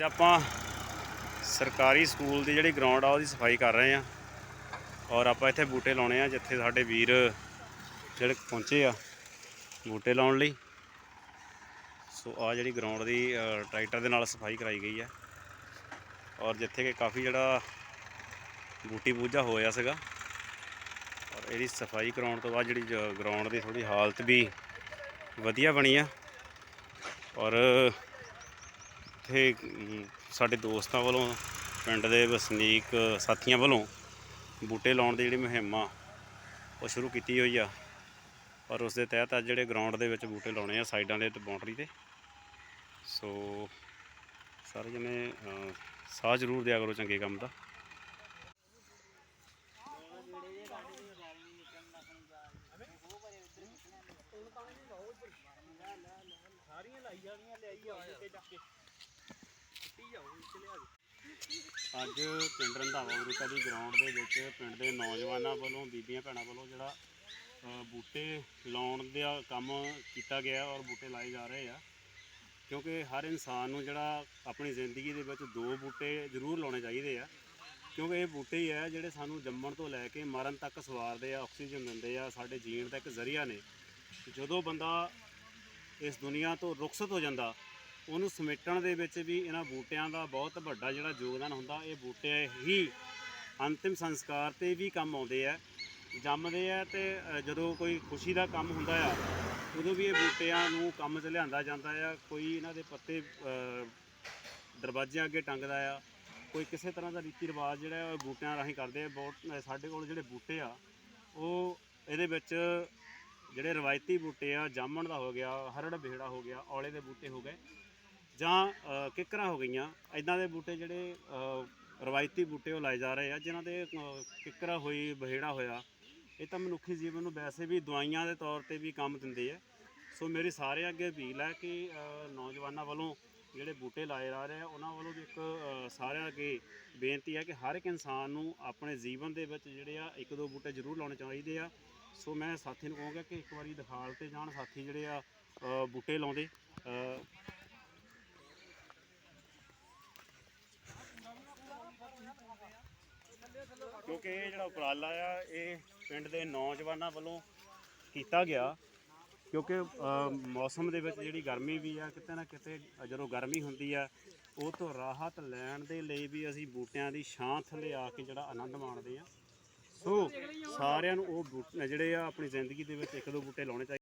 ਅੱਜ ਆਪਾਂ ਸਰਕਾਰੀ ਸਕੂਲ ਦੀ ਜਿਹੜੀ ਗਰਾਊਂਡ ਆ ਉਹਦੀ ਸਫ਼ਾਈ ਕਰ ਰਹੇ ਆ ਔਰ ਆਪਾਂ ਇੱਥੇ ਬੂਟੇ ਲਾਉਣੇ ਆ ਜਿੱਥੇ ਸਾਡੇ ਵੀਰ ਜਿਹੜੇ ਪਹੁੰਚੇ ਆ ਬੂਟੇ ਲਾਉਣ ਲਈ। ਸੋ ਆ ਜਿਹੜੀ ਗਰਾਊਂਡ ਦੀ ਅ, ਟਰੈਕਟਰ ਦੇ ਨਾਲ ਸਫ਼ਾਈ ਕਰਾਈ ਗਈ ਆ। ਔਰ ਜਿੱਥੇ ਕਿ ਕਾਫੀ ਜਿਹੜਾ ਬੂਟੀ ਬੂਝਾ ਹੋਇਆ ਸੀਗਾ। ਔਰ ਇਹਦੀ ਸਫ਼ਾਈ ਕਰਾਉਣ ਤੋਂ ਬਾਅਦ ਜਿਹੜੀ ਗਰਾਊਂਡ ਦੀ ਥੋੜੀ ਹਾਲਤ ਵੀ ਵਧੀਆ ਬਣੀ ਆ। ਔਰ ਇੱਥੇ ਸਾਡੇ ਦੋਸਤਾਂ ਵੱਲੋਂ, ਪਿੰਡ ਦੇ ਵਸਨੀਕ ਸਾਥੀਆਂ ਵੱਲੋਂ ਬੂਟੇ ਲਾਉਣ ਦੀ ਜਿਹੜੀ ਮੁਹਿੰਮ ਆ, ਉਹ ਸ਼ੁਰੂ ਕੀਤੀ ਹੋਈ ਆ। ਔਰ ਉਸ ਦੇ ਤਹਿਤ ਅੱਜ ਜਿਹੜੇ ਗਰਾਊਂਡ ਦੇ ਵਿੱਚ ਬੂਟੇ ਲਾਉਣੇ ਆ ਸਾਈਡਾਂ ਦੇ ਤੇ ਬਾਉਂਡਰੀ ਤੇ। ਸੋ ਸਾਰੇ ਜਣੇ ਸਾਹ ਜ਼ਰੂਰ ਦਿਆ ਕਰੋ ਚੰਗੇ ਕੰਮ ਦਾ। ਅੱਜ ਪਿੰਡ ਰੰਧਾਵਾ ਗੁਰੂਤਾ ਦੀ ਗਰਾਊਂਡ ਦੇ ਵਿੱਚ ਪਿੰਡ ਦੇ ਨੌਜਵਾਨਾਂ ਵੱਲੋਂ, ਬੀਬੀਆਂ ਭੈਣਾਂ ਵੱਲੋਂ ਜਿਹੜਾ ਬੂਟੇ ਲਾਉਣ ਦਾ ਕੰਮ ਕੀਤਾ ਗਿਆ ਔਰ ਬੂਟੇ ਲਾਏ ਜਾ ਰਹੇ ਆ। ਕਿਉਂਕਿ ਹਰ ਇਨਸਾਨ ਨੂੰ ਜਿਹੜਾ ਆਪਣੀ ਜ਼ਿੰਦਗੀ ਦੇ ਵਿੱਚ ਦੋ ਬੂਟੇ ਜ਼ਰੂਰ ਲਾਉਣੇ ਚਾਹੀਦੇ ਆ। ਕਿਉਂਕਿ ਇਹ ਬੂਟੇ ਹੀ ਆ ਜਿਹੜੇ ਸਾਨੂੰ ਜੰਮਣ ਤੋਂ ਲੈ ਕੇ ਮਰਨ ਤੱਕ ਸਵਾਰਦੇ ਆ, ਆਕਸੀਜਨ ਦਿੰਦੇ ਆ, ਸਾਡੇ ਜੀਣ ਦਾ ਇੱਕ ਜ਼ਰੀਆ ਨੇ। ਜਦੋਂ ਬੰਦਾ ਇਸ ਦੁਨੀਆ ਤੋਂ ਰੁਖਸਤ ਹੋ ਜਾਂਦਾ ਉਹਨੂੰ ਸਮੇਟਣ ਦੇ ਵਿੱਚ ਵੀ ਇਹਨਾਂ ਬੂਟਿਆਂ ਦਾ ਬਹੁਤ ਵੱਡਾ ਜਿਹੜਾ ਯੋਗਦਾਨ ਹੁੰਦਾ, ਇਹ ਬੂਟੇ ਹੀ ਅੰਤਿਮ ਸੰਸਕਾਰ ਤੇ ਵੀ ਕੰਮ ਆਉਂਦੇ ਆ, ਜੰਮਦੇ ਆ ਤੇ ਜਦੋਂ ਕੋਈ ਖੁਸ਼ੀ ਦਾ ਕੰਮ ਹੁੰਦਾ ਆ, ਉਦੋਂ ਵੀ ਇਹ ਬੂਟਿਆਂ ਨੂੰ ਕੰਮ 'ਚ ਲਿਆਂਦਾ ਜਾਂਦਾ ਆ, ਕੋਈ ਇਹਨਾਂ ਦੇ ਪੱਤੇ ਦਰਵਾਜ਼ਿਆਂ ਅੱਗੇ ਟੰਗਦਾ ਆ, ਕੋਈ ਕਿਸੇ ਤਰ੍ਹਾਂ ਦਾ ਰੀਤੀ ਰਿਵਾਜ ਜਿਹੜਾ ਹੈ ਬੂਟਿਆਂ ਰਾਹੀਂ ਕਰਦੇ ਆ, ਬਹੁਤ ਸਾਡੇ ਕੋਲ ਜਿਹੜੇ ਬੂਟੇ ਆ, ਉਹ ਇਹਦੇ ਵਿੱਚ ਜਿਹੜੇ ਰਵਾਇਤੀ ਬੂਟੇ ਆ, ਜਾਮਣ ਦਾ ਹੋ ਗਿਆ, ਹਰੜ ਬਿਹੜਾ ਹੋ ਗਿਆ, ਔਲੇ ਦੇ ਬੂਟੇ ਹੋ ਗਏ ਜਾਂ ਅ, ਕਿੱਕਰਾਂ ਹੋ ਗਈਆਂ? ਐਦਾਂ ਦੇ ਬੂਟੇ ਜਿਹੜੇ ਰਵਾਇਤੀ ਬੂਟੇ ਉਹ ਲਾਏ ਜਾ ਰਹੇ ਆ ਜਿਨ੍ਹਾਂ ਦੇ ਅ, ਕਿੱਕਰਾ ਹੋਈ ਬਹੇੜਾ ਹੋਇਆ। ਇਹ ਤਾਂ ਮਨੁੱਖੀ ਜੀਵਨ ਨੂੰ ਵੈਸੇ ਵੀ ਦਵਾਈਆਂ ਦੇ ਤੌਰ ਤੇ ਵੀ ਕੰਮ ਦਿੰਦੇ ਆ। ਸੋ ਮੇਰੀ ਸਾਰਿਆਂ ਅੱਗੇ ਅਪੀਲ ਹੈ ਕਿ ਨੌਜਵਾਨਾਂ ਵੱਲੋਂ ਜਿਹੜੇ ਬੂਟੇ ਲਾਏ ਜਾ ਰਹੇ ਆ ਉਹਨਾਂ ਵੱਲੋਂ ਵੀ ਇੱਕ ਸਾਰਿਆਂ ਅੱਗੇ ਬੇਨਤੀ ਹੈ ਕਿ ਹਰ ਇੱਕ ਇਨਸਾਨ ਨੂੰ ਆਪਣੇ ਜੀਵਨ ਦੇ ਵਿੱਚ ਜਿਹੜੇ ਆ ਇੱਕ ਦੋ ਬੂਟੇ ਜ਼ਰੂਰ ਲਾਉਣੇ ਚਾਹੀਦੇ ਆ। ਸੋ ਮੈਂ ਸਾਥੀ ਨੂੰ ਕਹੂੰਗਾ ਕਿ ਇੱਕ ਵਾਰੀ ਦਿਖਾਲ ਤੇ ਜਾਣ ਸਾਥੀ ਜਿਹੜੇ ਆ ਬੂਟੇ ਲਾਉਂਦੇ। ਕਿਉਂਕਿ ਇਹ ਜਿਹੜਾ ਉਪਰਾਲਾ ਆ ਇਹ ਪਿੰਡ ਦੇ ਨੌਜਵਾਨਾਂ ਵੱਲੋਂ ਕੀਤਾ ਗਿਆ। ਕਿਉਂਕਿ ਅ, ਮੌਸਮ ਦੇ ਵਿੱਚ ਜਿਹੜੀ ਗਰਮੀ ਵੀ ਆ ਕਿਤੇ ਨਾ ਕਿਤੇ ਜਦੋਂ ਗਰਮੀ ਹੁੰਦੀ ਆ ਉਹ ਤੋਂ ਰਾਹਤ ਲੈਣ ਦੇ ਲਈ ਵੀ ਅਸੀਂ ਬੂਟਿਆਂ ਦੀ ਛਾਂ ਥੱਲੇ ਆ ਕੇ ਜਿਹੜਾ ਆਨੰਦ ਮਾਣਦੇ ਆ। ਸੋ ਸਾਰਿਆਂ ਨੂੰ ਉਹ ਬੂਟੇ ਜਿਹੜੇ ਆ ਆਪਣੀ ਜ਼ਿੰਦਗੀ ਦੇ ਵਿੱਚ ਇੱਕ ਦੋ ਬੂਟੇ ਲਾਉਣੇ ਚਾਹੀਦੇ